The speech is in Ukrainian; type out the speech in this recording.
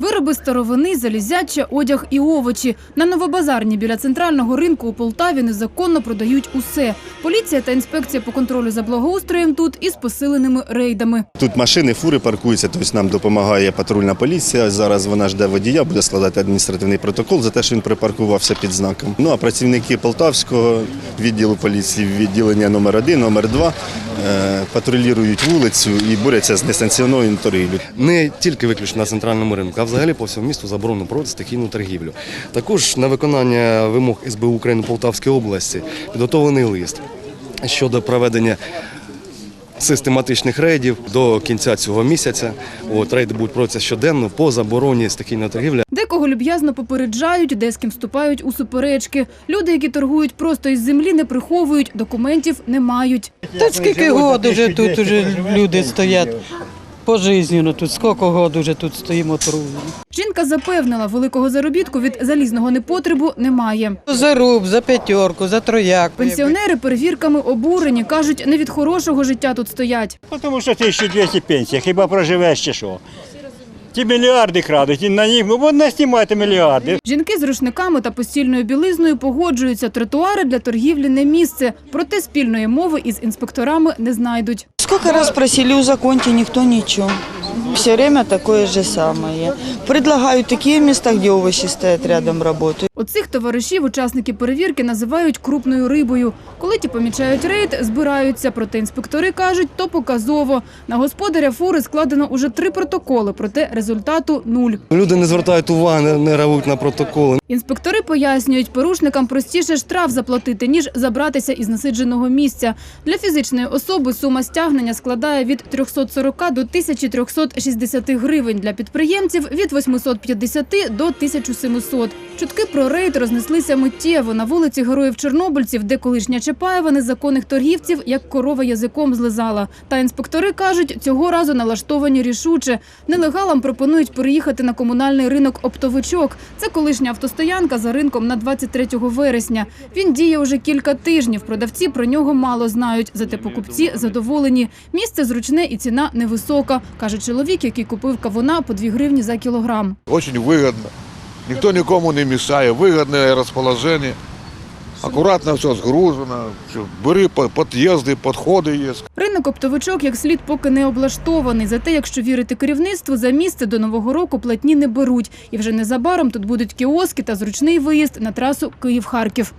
Вироби старовини, залізяча, одяг і овочі. На новобазарні біля центрального ринку у Полтаві незаконно продають усе. Поліція та інспекція по контролю за благоустроєм тут із посиленими рейдами. Тут машини, фури паркуються, тобто нам допомагає патрульна поліція. Зараз вона жде водія, буде складати адміністративний протокол за те, що він припаркувався під знаком. Ну а працівники Полтавського відділу поліції, відділення номер 1 номер 2 е, патрулюють вулицю і борються з несанкціонованою торгівлею. не тільки виключно на центральному ринку, а взагалі по всьому місту заборонено проводити стихійну торгівлю. Також на виконання вимог СБУ України Полтавської області підготовлений лист щодо проведення систематичних рейдів до кінця цього місяця. От рейди будуть проводитися щоденно по забороні стихійної торгівлі. Декого люб'язно попереджають, де з ким вступають у суперечки. Люди, які торгують просто із землі, не приховують, документів не мають. Та скільки год уже тут уже люди стоять пожизненно тут, скільки років вже тут стоїмо трудно. Жінка запевнила, великого заробітку від залізного непотребу немає. За руб, за п'ятерку, за трояк. Пенсіонери перевірками обурені. Кажуть, не від хорошого життя тут стоять. Тому що 1200 пенсія, хіба проживеш чи що? Ті мільярди крадуть, і на них, ну от не знімайте мільярди. Жінки з рушниками та постільною білизною погоджуються. Тротуари для торгівлі не місце. Проте спільної мови із інспекторами не знайдуть. Сколько раз просили узаконьте, ніхто нічого. Все время такое же самое. Предлагаю такие места, где овощи стоят рядом, работают. Оцих товаришів учасники перевірки називають крупною рибою. Коли ті помічають рейд, збираються. Проте інспектори кажуть, то показово. На господаря фури складено уже три протоколи, проте результату нуль. Люди не звертають уваги, не, не реагують на протоколи. Інспектори пояснюють, порушникам простіше штраф заплатити, ніж забратися із насидженого місця. Для фізичної особи сума стягнення складає від 340 до 1360 гривень. Для підприємців – від 850 до 1700. Чутки про рейд рознеслися миттєво. На вулиці Героїв-Чорнобильців, де колишня Чапаєва незаконних торгівців, як корова язиком злизала. Та інспектори кажуть, цього разу налаштовані рішуче. Нелегалам пропонують переїхати на комунальний ринок оптовичок. Це колишня автостоянка за ринком на 23 вересня. Він діє уже кілька тижнів. Продавці про нього мало знають. Зате покупці задоволені. Місце зручне і ціна невисока, каже чоловік, який купив кавуна по 2 гривні за кілограм. Очень выгодно. Никто никому не мешает. Выгодное расположение. Аккуратно все сгружено. Всё. Бери по- подъезды, подходы есть. Ринок оптовичок як слід поки не облаштований. Зате, якщо вірити керівництву, за місце до нового року платні не беруть. І вже незабаром тут будуть кіоски та зручний виїзд на трасу Київ-Харків.